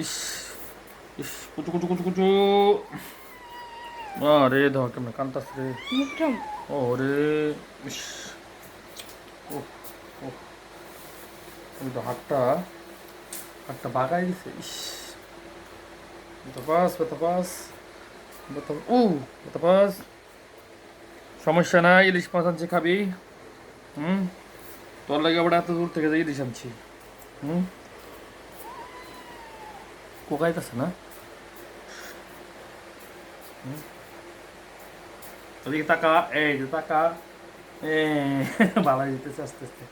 ইস ইস কুচু কুচু কুচু কুচু। আরে ধর কেমন কান্তাস রে। মুখটাম ও রে ইস। ও ও। ওই তো হাতটা হাতটা বাগাই দিছে ইস। বেতা পাস বেতা পাস বেতা ও বেতা সমস্যা নাই ইলিশ মাছ আনছি খাবি। হুম? তোর লাগে আবার এত দূর থেকে যে ইলিশ আনছি। হুম? কোকাইতেছে না? ওদিকে তাকা এই যে তাকা ভালো দিতেছে আস্তে আস্তে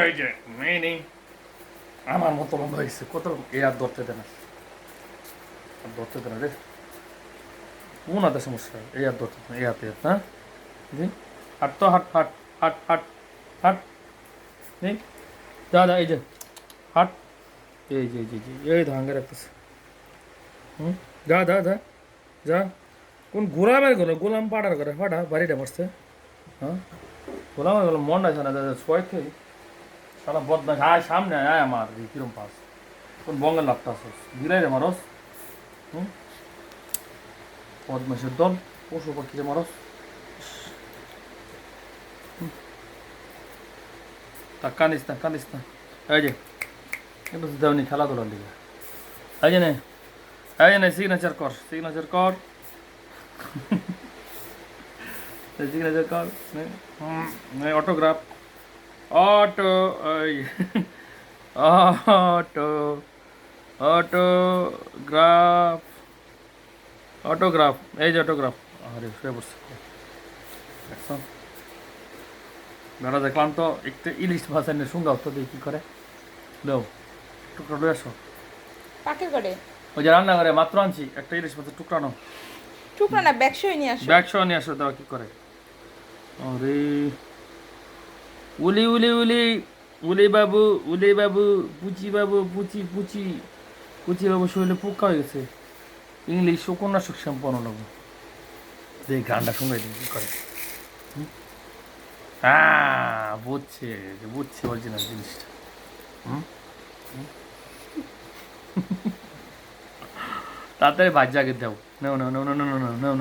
এই যে মেনি আমার মতো লম্বা হয়েছে কত এ আর ধরতে দেয় না আর ধরতে দেয় না রে কোন হাতে সমস্যা এই আর ধরতে দেয় না, এই হাতে হ্যাঁ হাট তো হাট হাট হাট হাট হাট যা যা এই যে হাট এই যে এই যে এই ধাঙ্গে রাখতেছে। হুম? যা যা যা যা। কোন গোলামের ঘরে গোলাম পাড়ার ঘরে ফাটা বাড়িটা মারছে। হ্যাঁ? গোলামের ঘরে মন আছে না দাদা ছয় থেকে সারা বদমাস আয় সামনে, আয় আমার কিরম পাস। কোন বঙ্গের লাভটা আসস গিলাই রে মারস। হুম? বদমাসের দল, পশু পাখি রে মারস। তা কানিস না কানিস না। এই যে তো দেওনি খেলাধুলার দিকে এই যে নে এই যে নে সিগনেচার কর সিগনেচার কর সিগনেচার কর autograph auto auto autograph autograph এই যে অটোগ্রাফ আরে, শুয়ে পড়ছে। দাদা দেখলাম তো একটু ইলিশ মাছ এনে সুন্দর তো কী করে? দেও। টুকরা লয়ে আসো পাকের করে ওই যে রান্না করে মাত্র আনছি একটা ইলিশ মাছের টুকরা নাও। টুকরা না ব্যাগসই নিয়ে আসো। ব্যাগ সহ নিয়ে আসো দাও কি করে। আরে উলি উলি উলি উলি বাবু উলি বাবু পুচি বাবু পুচি পুচি। পুচি বাবু শরীরে পোকা হয়ে গেছে। ইংলিশ উপন্যাসক শ্যাম্পু লাগবো যে গানটা শুনে দিন কি করে? হ্যাঁ বুঝছে বুঝছে অরিজিনাল জিনিসটা। হুম? হুম? তাড়াতাড়ি আগে দাও নাও নাও নাও নাও নাও নাও নাও